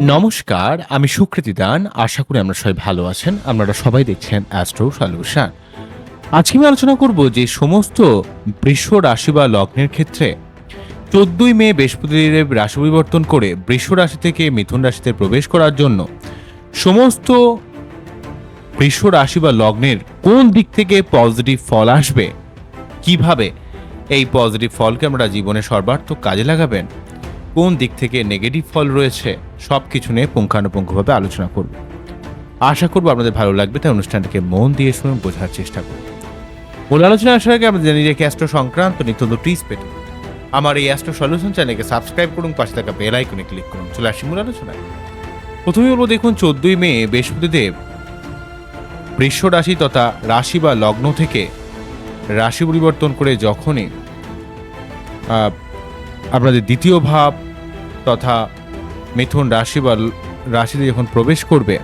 নমস্কার, আমি সুকৃতি দান। আশা করি আমরা সবাই ভালো আছেন। আপনারা সবাই দেখছেন অ্যাস্ট্রো সলিউশন আজকে আমি আলোচনা করব যে সমস্ত বৃষ রাশি বা লগ্নের ক্ষেত্রে চোদ্দই মে বৃহস্পতিদেব রাশি পরিবর্তন করে বৃষ রাশি থেকে মিথুন রাশিতে প্রবেশ করার জন্য সমস্ত বৃষ রাশি বা লগ্নের কোন দিক থেকে পজিটিভ ফল আসবে? কীভাবে এই পজিটিভ ফলকে আমরা জীবনে সর্বার্থক কাজে লাগাবেন? কোন দিক থেকে নেগেটিভ ফল রয়েছে? সব কিছু নিয়ে পুঙ্খানুপুঙ্খভাবে আলোচনা করব। আশা করব আপনাদের ভালো লাগবে, তাই অনুষ্ঠানটাকে মন দিয়ে শুনে বোঝার চেষ্টা করব। মূল আলোচনা আসার আগে আমাদের জানি রেখে অ্যাস্ট্রো সংক্রান্ত নিত্য টিপস পেতে। আমার এই অ্যাস্ট্রো সলিউশন চ্যানেলকে সাবস্ক্রাইব করুন, পাশে থাকা বেল আইকনে ক্লিক করুন। চলে আসি মূল আলোচনায়। প্রথমে বলব, দেখুন, চোদ্দই মে বৃহস্পতিদেব বৃষ রাশি তথা রাশি বা লগ্ন থেকে রাশি পরিবর্তন করে যখনই আপনাদের দ্বিতীয় ভাব তথা মিথুন রাশি বা রাশিতে যখন প্রবেশ করবে,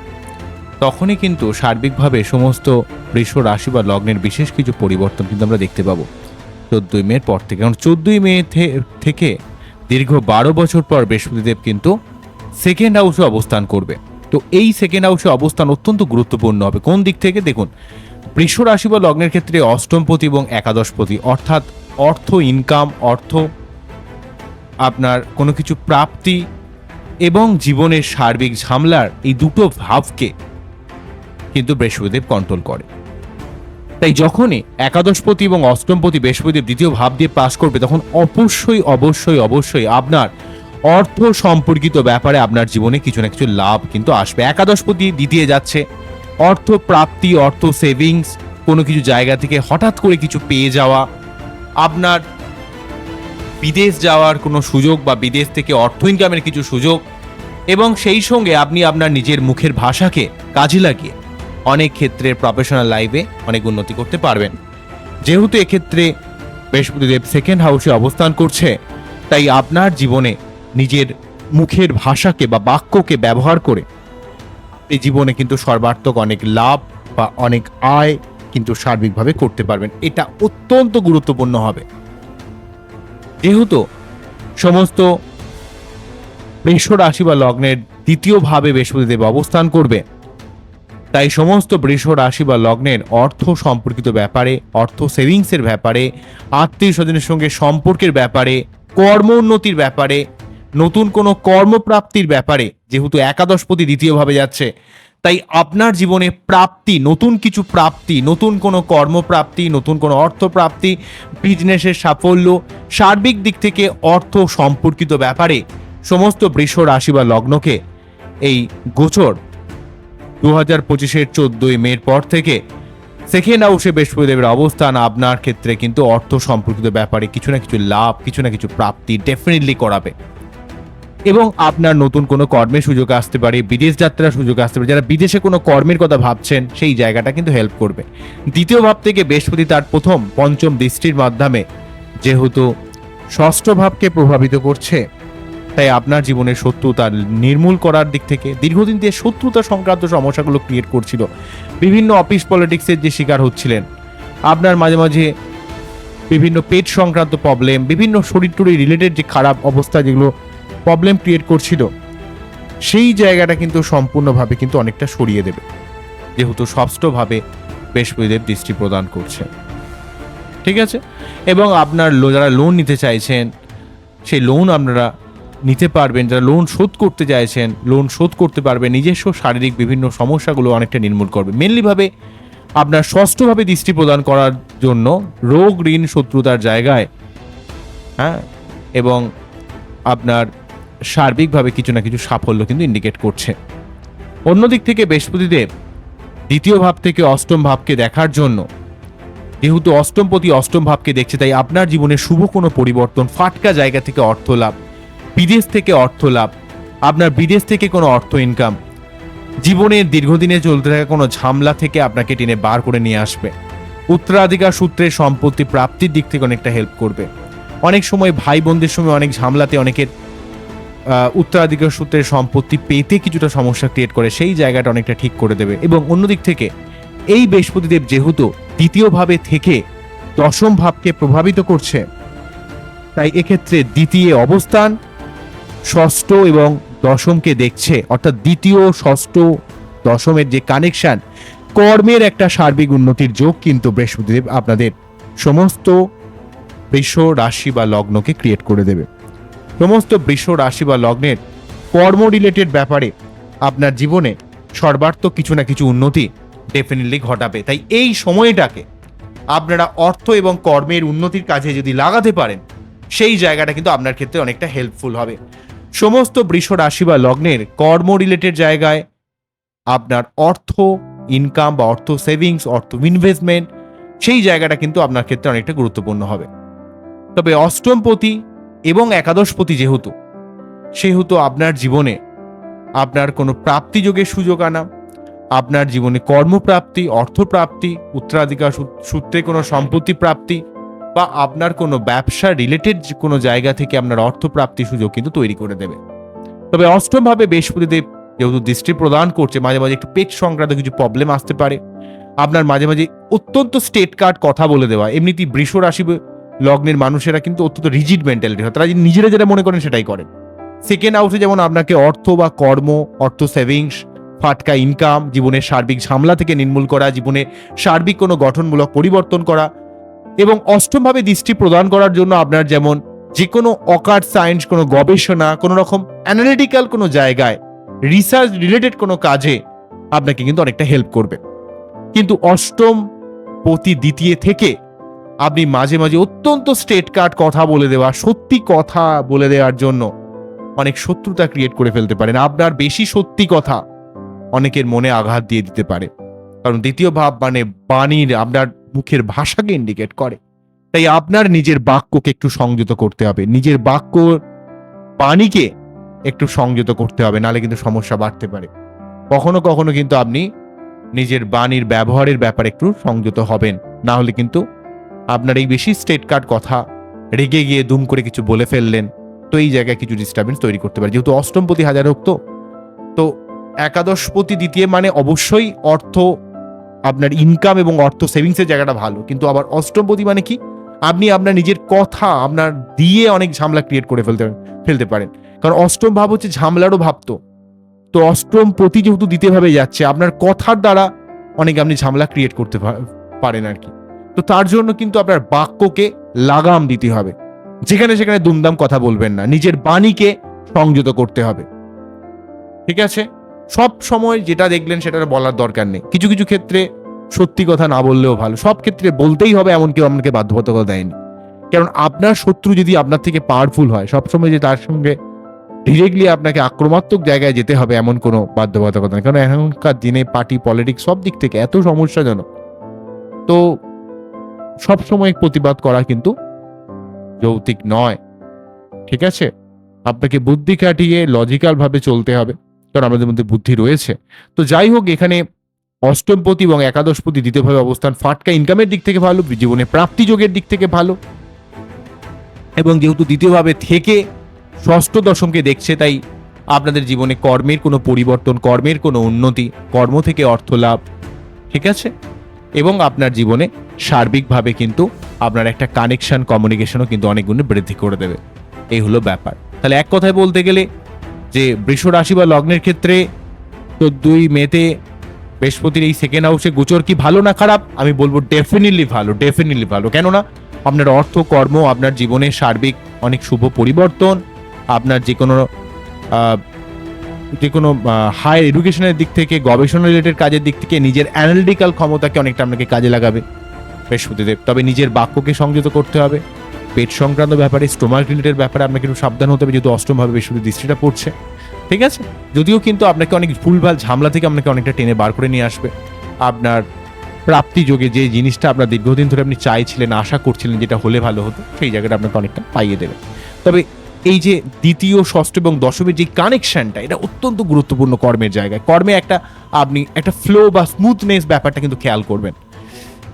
তখনই কিন্তু সার্বিকভাবে সমস্ত বৃষ রাশি বা লগ্নের বিশেষ কিছু পরিবর্তন কিন্তু আমরা দেখতে পাবো। চোদ্দই মের পর থেকে। কারণ চোদ্দই মে থেকে দীর্ঘ বারো বছর পর বৃহস্পতিদেব কিন্তু সেকেন্ড হাউসে অবস্থান করবে। তো এই সেকেন্ড হাউসে অবস্থান অত্যন্ত গুরুত্বপূর্ণ হবে। কোন দিক থেকে? দেখুন বৃষ রাশি বা লগ্নের ক্ষেত্রে অষ্টমপতি এবং একাদশপতি অর্থাৎ অর্থ ইনকাম অর্থ আপনার কোনো কিছু প্রাপ্তি এবং জীবনের সার্বিক ঝামলার এই দুটো ভাবকে কিন্তু বৃহস্পতিদেব কন্ট্রোল করে। তাই যখনই একাদশপতি এবং অষ্টমপতি বৃহস্পতিদেব দ্বিতীয় ভাব দিয়ে পাশ করবে, তখন অবশ্যই অবশ্যই অবশ্যই আপনার অর্থ সম্পর্কিত ব্যাপারে আপনার জীবনে কিছু না কিছু লাভ কিন্তু আসবে। একাদশ একাদশপতি দ্বিতীয় যাচ্ছে। অর্থ প্রাপ্তি, অর্থ সেভিংস কোনো কিছু জায়গা থেকে হঠাৎ করে কিছু পেয়ে যাওয়া, আপনার বিদেশ যাওয়ার কোনো সুযোগ বা বিদেশ থেকে অর্থ ইনকামের কিছু সুযোগ এবং সেই সঙ্গে আপনি আপনার নিজের মুখের ভাষাকে কাজে লাগিয়ে অনেক ক্ষেত্রে প্রফেশনাল লাইফে অনেক উন্নতি করতে পারবেন। যেহেতু এক্ষেত্রে বৃহস্পতিদেব সেকেন্ড হাউসে অবস্থান করছে, তাই আপনার জীবনে নিজের মুখের ভাষাকে বা বাক্যকে ব্যবহার করে এই জীবনে কিন্তু সর্বার্থক অনেক লাভ বা অনেক আয় কিন্তু সার্বিকভাবে করতে পারবেন। এটা অত্যন্ত গুরুত্বপূর্ণ হবে। যেহেতু সমস্ত বৃষ রাশি বা লগ্নের দ্বিতীয় ভাবে বৃহস্পতিদেব অবস্থান করবে, তাই সমস্ত বৃষ রাশি বা লগ্নের অর্থ সম্পর্কিত ব্যাপারে, অর্থ সেভিংসের ব্যাপারে, আত্মীয় স্বজনের সঙ্গে সম্পর্কের ব্যাপারে, কর্ম উন্নতির ব্যাপারে নতুন কোনো কর্মপ্রাপ্তির ব্যাপারে, যেহেতু একাদশপতি দ্বিতীয়ভাবে যাচ্ছে, তাই আপনার জীবনে প্রাপ্তি, নতুন কিছু প্রাপ্তি, নতুন কোনো কর্মপ্রাপ্তি, নতুন কোনো অর্থপ্রাপ্তি, বিজনেসের সাফল্য, সার্বিক দিক থেকে অর্থ সম্পর্কিত ব্যাপারে সমস্ত বৃষ রাশি বা লগ্নকে এই গোচর দু হাজার পঁচিশের চোদ্দই মের পর থেকে সেকেন্ড হাউসে বৃহস্পতিদেবের অবস্থান, আপনার ক্ষেত্রে কিন্তু অর্থ সম্পর্কিত ব্যাপারে কিছু না কিছু লাভ, কিছু না কিছু প্রাপ্তি ডেফিনেটলি করাবে। এবং আপনার নতুন কোনো কর্মের সুযোগ আসতে পারে, বিদেশ যাত্রার সুযোগ আসতে পারে, যারা বিদেশে কোনো কর্মের কথা ভাবছেন, সেই জায়গাটা কিন্তু হেল্প করবে। দ্বিতীয় ভাব থেকে বৃহস্পতি তার প্রথম পঞ্চম দৃষ্টির মাধ্যমে যেহেতু ষষ্ঠ ভাবকে প্রভাবিত করছে, তাই আপনার জীবনের শত্রুতা নির্মূল করার দিক থেকে, দীর্ঘদিন দিয়ে শত্রুতা সংক্রান্ত সমস্যাগুলো ক্রিয়েট করছিল। বিভিন্ন অফিস পলিটিক্সের যে শিকার হচ্ছিলেন, আপনার মাঝে মাঝে বিভিন্ন পেট সংক্রান্ত প্রবলেম বিভিন্ন শরীর টরীর রিলেটেড যে খারাপ অবস্থা যেগুলো প্রবলেম ক্রিয়েট করছিল। সেই জায়গাটা কিন্তু সম্পূর্ণভাবে কিন্তু অনেকটা সরিয়ে দেবে। যেহেতু ষষ্ঠভাবে বৃহস্পতিদেব দৃষ্টি প্রদান করছে। ঠিক আছে? এবং আপনার যারা লোন নিতে চাইছেন, সেই লোন আপনারা নিতে পারবেন। যারা লোন শোধ করতে চাইছেন লোন শোধ করতে পারবেন নিজস্ব শারীরিক বিভিন্ন সমস্যাগুলো অনেকটা নির্মূল করবে। মেনলিভাবে আপনার ষষ্ঠভাবে দৃষ্টি প্রদান করার জন্য রোগ, ঋণ, শত্রুতার জায়গায় হ্যাঁ? এবং আপনার সার্বিকভাবে কিছু না কিছু সাফল্য কিন্তু ইন্ডিকেট করছে। অন্যদিক থেকে বৃহস্পতিদেব দ্বিতীয় ভাব থেকে অষ্টম ভাবকে দেখার জন্য, যেহেতু অষ্টমপতি অষ্টম ভাবকে দেখছে, তাই আপনার জীবনে শুভ কোনো পরিবর্তন, ফাটকা জায়গা থেকে অর্থ লাভ, বিদেশ থেকে অর্থ লাভ, আপনার বিদেশ থেকে কোনো অর্থ ইনকাম জীবনের দীর্ঘদিনে চলতে থাকা কোনো ঝামলা থেকে আপনাকে টেনে বার করে নিয়ে আসবে। উত্তরাধিকার সূত্রে সম্পত্তি প্রাপ্তির দিক থেকে অনেকটা হেল্প করবে। অনেক সময় ভাই বোনদের সময় অনেক ঝামলাতে অনেকের উত্তরাধিকার সূত্রে সম্পত্তি পেতে কিছুটা সমস্যা ক্রিয়েট করে, সেই জায়গাটা অনেকটা ঠিক করে দেবে। এবং অন্যদিক থেকে, এই বৃহস্পতিদেব যেহেতু দ্বিতীয়ভাবে থেকে দশম ভাবকে প্রভাবিত করছে, তাই এক্ষেত্রে দ্বিতীয় অবস্থান ষষ্ঠ এবং দশমকে দেখছে, অর্থাৎ দ্বিতীয়, ষষ্ঠ, দশমের যে কানেকশন কর্মের একটা সার্বিক উন্নতির যোগ কিন্তু বৃহস্পতিদেব আপনাদের সমস্ত বৃষ রাশি বা লগ্নকে ক্রিয়েট করে দেবে। সমস্ত বৃষ রাশি বা লগ্নের কর্ম রিলেটেড ব্যাপারে আপনার জীবনে সর্বার্থক কিছু না কিছু উন্নতি ডেফিনেটলি ঘটাবে। তাই এই সময়টাকে আপনারা অর্থ এবং কর্মের উন্নতির কাজে যদি লাগাতে পারেন, সেই জায়গাটা কিন্তু আপনার ক্ষেত্রে অনেকটা হেল্পফুল হবে। সমস্ত বৃষ রাশি বা লগ্নের কর্ম রিলেটেড জায়গায় আপনার অর্থ ইনকাম বা অর্থ সেভিংস অর্থ ইনভেস্টমেন্ট সেই জায়গাটা কিন্তু আপনার ক্ষেত্রে অনেকটা গুরুত্বপূর্ণ হবে। তবে অষ্টমপতি এবং একাদশপতি যেহেতু, সেহেতু আপনার জীবনে আপনার কোনো প্রাপ্তিযোগের সুযোগ আনা, আপনার জীবনে কর্মপ্রাপ্তি, অর্থপ্রাপ্তি, উত্তরাধিকার সূত্রে কোনো সম্পত্তি প্রাপ্তি বা আপনার কোনো ব্যবসা রিলেটেড কোনো জায়গা থেকে আপনার অর্থপ্রাপ্তি সুযোগ কিন্তু তৈরি করে দেবে। তবে অষ্টমভাবে বৃহস্পতিদেব যেহেতু দৃষ্টি প্রদান করছে, মাঝে মাঝে একটু পেট সংক্রান্ত কিছু প্রবলেম আসতে পারে। আপনার মাঝে মাঝে অত্যন্ত স্টেট কার্ড কথা বলে দেওয়া, এমনিতেই বৃষ রাশি লগ্নের মানুষেরা কিন্তু অত্যন্ত রিজিড মেন্টালিটি হয়। তারা নিজেরা যেটা মনে করেন সেটাই করেন। সেকেন্ড হাউসে যেমন আপনাকে অর্থ বা কর্ম, অর্থ সেভিংস ফাটকা ইনকাম জীবনের সার্বিক ঝামলা থেকে নির্মূল করা, জীবনে সার্বিক কোনো গঠনমূলক পরিবর্তন করা এবং অষ্টমভাবে দৃষ্টি প্রদান করার জন্য আপনার যেমন যে কোনো অকার্ট সায়েন্স কোনো গবেষণা, কোনো রকম অ্যানালিটিক্যাল কোনো জায়গায় রিসার্চ রিলেটেড কোনো কাজে আপনাকে কিন্তু অনেকটা হেল্প করবে। কিন্তু অষ্টম প্রতি দ্বিতীয় থেকে আপনি মাঝে মাঝে অত্যন্ত স্টেট কার্ড কথা বলে দেওয়া, সত্যি কথা বলে দেওয়ার জন্য অনেক শত্রুতা ক্রিয়েট করে ফেলতে পারেন। আপনার বেশি সত্যি কথা অনেকের মনে আঘাত দিয়ে দিতে পারে। কারণ দ্বিতীয় ভাব মানে বাণীর, আপনার মুখের ভাষাকে ইন্ডিকেট করে। তাই আপনার নিজের বাক্যকে একটু সংযত করতে হবে। নিজের বাক্য বাণীকে একটু সংযত করতে হবে, নালে কিন্তু সমস্যা বাড়তে পারে। কখনো কখনো কিন্তু আপনি নিজের বাণীর ব্যবহারের ব্যাপারে একটু সংযত হবেন। না হলে কিন্তু আপনার এই বেশি স্টেট কার্ড কথা রেগে গিয়ে দুম করে কিছু বলে ফেললেন, তো এই জায়গায় কিছু ডিস্টারবেন্স তৈরি করতে পারে। যেহেতু অষ্টমপতি হাজার হোক তো তো একাদশপতি দ্বিতীয় মানে অবশ্যই অর্থ, আপনার ইনকাম এবং অর্থ সেভিংসের জায়গাটা ভালো। কিন্তু আবার অষ্টমপতি মানে কি? আপনি আপনার নিজের কথা, আপনার দিয়ে অনেক ঝামেলা ক্রিয়েট করে ফেলতে ফেলতে পারেন। কারণ অষ্টম ভাব হচ্ছে ঝামেলারও ভাব তো। তো অষ্টম প্রতি যেহেতু দ্বিতীয়ভাবে যাচ্ছে, আপনার কথার দ্বারা অনেক আপনি ঝামেলা ক্রিয়েট করতে পারেন আর কি। তো তার জন্য কিন্তু আপনার বাক্যকে লাগাম দিতে হবে। যেখানে সেখানে দুমদাম কথা বলবেন না। নিজের বাণীকে সংযত করতে হবে। ঠিক আছে? সব সময় যেটা দেখলেন সেটা বলার দরকার নেই। কিছু কিছু ক্ষেত্রে সত্যি কথা না বললেও ভালো। সব ক্ষেত্রে বলতেই হবে এমন কেউ আপনাকে বাধ্যবাধকতা দেয়নি। কারণ আপনার শত্রু যদি আপনার থেকে পাওয়ারফুল হয় সবসময় যে তার সঙ্গে ডিরেক্টলি আপনাকে আক্রমাত্মক জায়গায় যেতে হবে, এমন কোনো বাধ্যবাধকতা নেই। কারণ এখনকার দিনে পার্টি পলিটিক্স সব দিক থেকে এত সমস্যাজনক। তো সব সময় প্রতিবাদ করা কিন্তু যৌতিক নয়। ঠিক আছে? আপনাকে বুদ্ধি কাটিয়ে লজিক্যাল ভাবে চলতে হবে, কারণ আমাদের মধ্যে বুদ্ধি রয়েছে। তো যাই হোক, এখানে অষ্টমপতি এবং একাদশপতি দ্বিতীয়ভাবে অবস্থান, ফাটকা ইনকামের দিক থেকে ভালো, জীবনে প্রাপ্তি যোগের দিক থেকে ভালো। এবং যেহেতু দ্বিতীয়ভাবে থেকে ষষ্ঠ দশমকে দেখছে, তাই আপনাদের জীবনে কর্মের কোনো পরিবর্তন, কর্মের কোনো উন্নতি, কর্ম থেকে অর্থ লাভ ঠিক আছে? এবং আপনার জীবনে সার্বিকভাবে কিন্তু আপনার একটা কানেকশন কমিউনিকেশনও কিন্তু অনেক গুণে বৃদ্ধি করে দেবে। এই হলো ব্যাপার। তাহলে এক কথায় বলতে গেলে যে বৃষ রাশি বা লগ্নের ক্ষেত্রে তো দুই মেতে বৃহস্পতির এই সেকেন্ড হাউসে গোচর কি ভালো না খারাপ? আমি বলব ডেফিনেটলি ভালো ডেফিনেটলি ভালো। কেননা আপনার অর্থ, কর্ম, আপনার জীবনে সার্বিক অনেক শুভ পরিবর্তন, আপনার যে কোনো যে কোনো হায়ার এডুকেশনের দিক থেকে, গবেষণা রিলেটেড কাজের দিক থেকে নিজের অ্যানালিটিক্যাল ক্ষমতাকে অনেকটা আপনাকে কাজে লাগাবে। বৃহস্পতিদেব তবে নিজের বাক্যকে সংযত করতে হবে। পেট সংক্রান্ত ব্যাপারে স্টোমাক রিলেটেড ব্যাপারে আপনাকে একটু সাবধান হতে হবে, যেহেতু অষ্টমভাবে বৃহস্পতি দৃষ্টিটা পড়ছে। ঠিক আছে? যদিও কিন্তু আপনাকে অনেক ভুলভাল ঝামলা থেকে আপনাকে অনেকটা টেনে বার করে নিয়ে আসবে। আপনার প্রাপ্তি যোগে যে জিনিসটা আপনার দীর্ঘদিন ধরে আপনি চাইছিলেন, আশা করছিলেন যেটা হলে ভালো হতো, সেই জায়গাটা আপনাকে অনেকটা পাইয়ে দেবে। তবে এই যে দ্বিতীয়, ষষ্ঠ এবং দশমের যে কানেকশনটা এটা অত্যন্ত গুরুত্বপূর্ণ কর্মের জায়গায়। কর্মে একটা আপনি একটা ফ্লো বা স্মুথনেস ব্যাপারটা কিন্তু খেয়াল করবেন।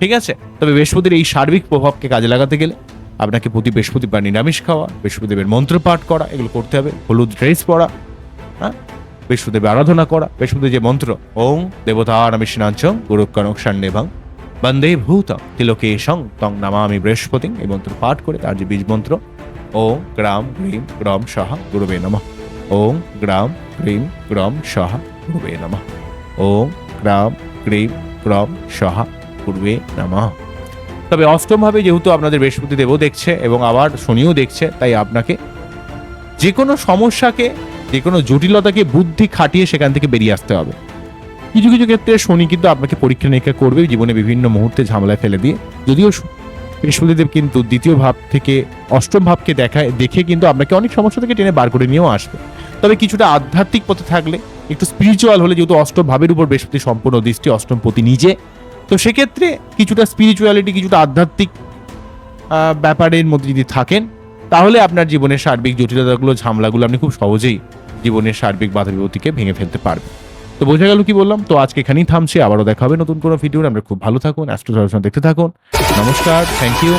ঠিক আছে? তবে বৃহস্পতির এই সার্বিক প্রভাবকে কাজে লাগাতে গেলে আপনাকে প্রতি বৃহস্পতিবার নিরামিষ খাওয়া বৃহস্পতিদেবের মন্ত্র পাঠ করা, এগুলো করতে হবে। হলুদ ড্রেস পরা হ্যাঁ? বৃহস্পতিদেবের আরাধনা করা বৃহস্পতি যে মন্ত্র, ওং দেবতা আর নামিষ্ণাঞ্চ গুরুকণক সান্নেভাং বন্দে ভূত তিলকে তিলোকেশং তং নামামি বৃহস্পতি, এই মন্ত্র পাঠ করে তার যে বীজ মন্ত্র ওং গ্রাম গ্রীম গ্রম সহ গুরুবে নমঃ। ওং গ্রাম গ্রীম গ্রম সহ গুরুবে নমঃ। ওং গ্রাম গ্রীম গ্রম সহ গুরুবে নমঃ। তবে অষ্টমভাবে যেহেতু আপনাদের বৃহস্পতি দেবও দেখছে এবং আবার শনিও দেখছে, তাই আপনাকে যে কোনো সমস্যাকে যে কোনো জটিলতাকে, বুদ্ধি খাটিয়ে সেখান থেকে বেরিয়ে আসতে হবে। কিছু কিছু ক্ষেত্রে শনি কিন্তু আপনাকে পরীক্ষা নিরীক্ষা করবে, জীবনে বিভিন্ন মুহূর্তে ঝামেলায় ফেলে দিয়ে। যদিও বৃহস্পতিদেব কিন্তু দ্বিতীয় ভাব থেকে অষ্টম ভাবকে দেখায় দেখে কিন্তু আপনাকে অনেক সমস্যা থেকে টেনে বার করে নিয়েও আসবে। তবে কিছুটা আধ্যাত্মিক পথে থাকলে, একটু স্পিরিচুয়াল হলে যেহেতু অষ্টম ভাবের উপর বৃহস্পতি সম্পূর্ণ দৃষ্টি, অষ্টম পতি নিজে, তো সেক্ষেত্রে কিছুটা স্পিরিচুয়ালিটি কিছুটা আধ্যাত্মিক ব্যাপারের মধ্যে যদি থাকেন, তাহলে আপনার জীবনের সার্বিক জটিলতাগুলো, ঝামেলাগুলো আপনি খুব সহজেই জীবনের সার্বিক বাধা বিপত্তিকে ভেঙে ফেলতে পারবেন। তো বোঝা গেল কি বললাম? তো আজকে এখানেই থামছি, আবারও দেখা হবে নতুন কোনো ভিডিও আমরা খুব ভালো থাকুন অ্যাস্ট্রো দেখতে থাকুন। নমস্কার থ্যাংক ইউ